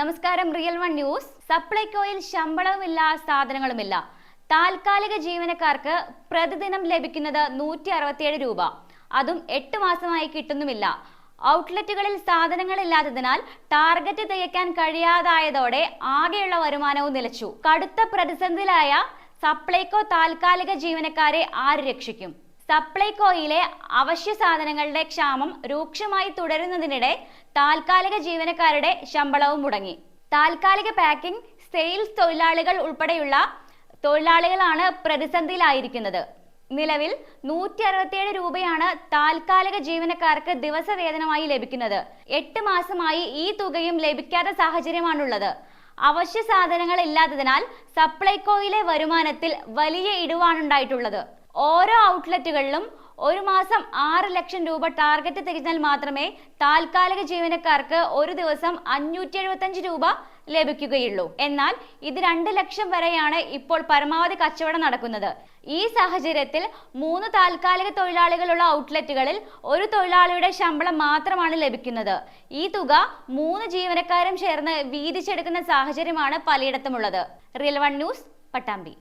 നമസ്കാരം real one news. സപ്ലൈകോയിൽ ശമ്പളവുമില്ല സാധനങ്ങളുമില്ല. താൽക്കാലിക ജീവനക്കാർക്ക് പ്രതിദിനം ലഭിക്കുന്നത് നൂറ്റി അറുപത്തിയേഴ് രൂപ. അതും എട്ട് മാസമായി കിട്ടുന്നുമില്ല. ഔട്ട്ലെറ്റുകളിൽ സാധനങ്ങളില്ലാത്തതിനാൽ ടാർഗറ്റ് തികയ്ക്കാൻ കഴിയാതായതോടെ ആകെയുള്ള വരുമാനവും നിലച്ചു. കടുത്ത പ്രതിസന്ധിയിലായ സപ്ലൈകോ താൽക്കാലിക ജീവനക്കാരെ ആര് രക്ഷിക്കും? സപ്ലൈകോയിലെ അവശ്യ സാധനങ്ങളുടെ ക്ഷാമം രൂക്ഷമായി തുടരുന്നതിനിടെ താൽക്കാലിക ജീവനക്കാരുടെ ശമ്പളവും മുടങ്ങി. താൽക്കാലിക പാക്കിംഗ് സെയിൽസ് തൊഴിലാളികൾ ഉൾപ്പെടെയുള്ള തൊഴിലാളികളാണ് പ്രതിസന്ധിയിലായിരിക്കുന്നത്. നിലവിൽ നൂറ്റി അറുപത്തിയേഴ് രൂപയാണ് താൽക്കാലിക ജീവനക്കാർക്ക് ദിവസവേതനമായി ലഭിക്കുന്നത്. എട്ട് മാസമായി ഈ തുകയും ലഭിക്കാത്ത സാഹചര്യമാണുള്ളത്. അവശ്യ സാധനങ്ങൾ ഇല്ലാത്തതിനാൽ സപ്ലൈകോയിലെ വരുമാനത്തിൽ വലിയ ഇടിവാണുണ്ടായിട്ടുള്ളത്. ഓരോ ഔട്ട്ലെറ്റുകളിലും ഒരു മാസം ആറ് ലക്ഷം രൂപ ടാർഗറ്റ് തികഞ്ഞാൽ മാത്രമേ താൽക്കാലിക ജീവനക്കാർക്ക് ഒരു ദിവസം അഞ്ഞൂറ്റി എഴുപത്തഞ്ച് രൂപ ലഭിക്കുകയുള്ളൂ. എന്നാൽ ഇത് രണ്ട് ലക്ഷം വരെയാണ് ഇപ്പോൾ പരമാവധി കച്ചവടം നടക്കുന്നത്. ഈ സാഹചര്യത്തിൽ മൂന്ന് താൽക്കാലിക തൊഴിലാളികളുള്ള ഔട്ട്ലെറ്റുകളിൽ ഒരു തൊഴിലാളിയുടെ ശമ്പളം മാത്രമാണ് ലഭിക്കുന്നത്. ഈ തുക മൂന്ന് ജീവനക്കാരും ചേർന്ന് വീതിച്ചെടുക്കുന്ന സാഹചര്യമാണ് പലയിടത്തുമുള്ളത്. Real one news Pattambi.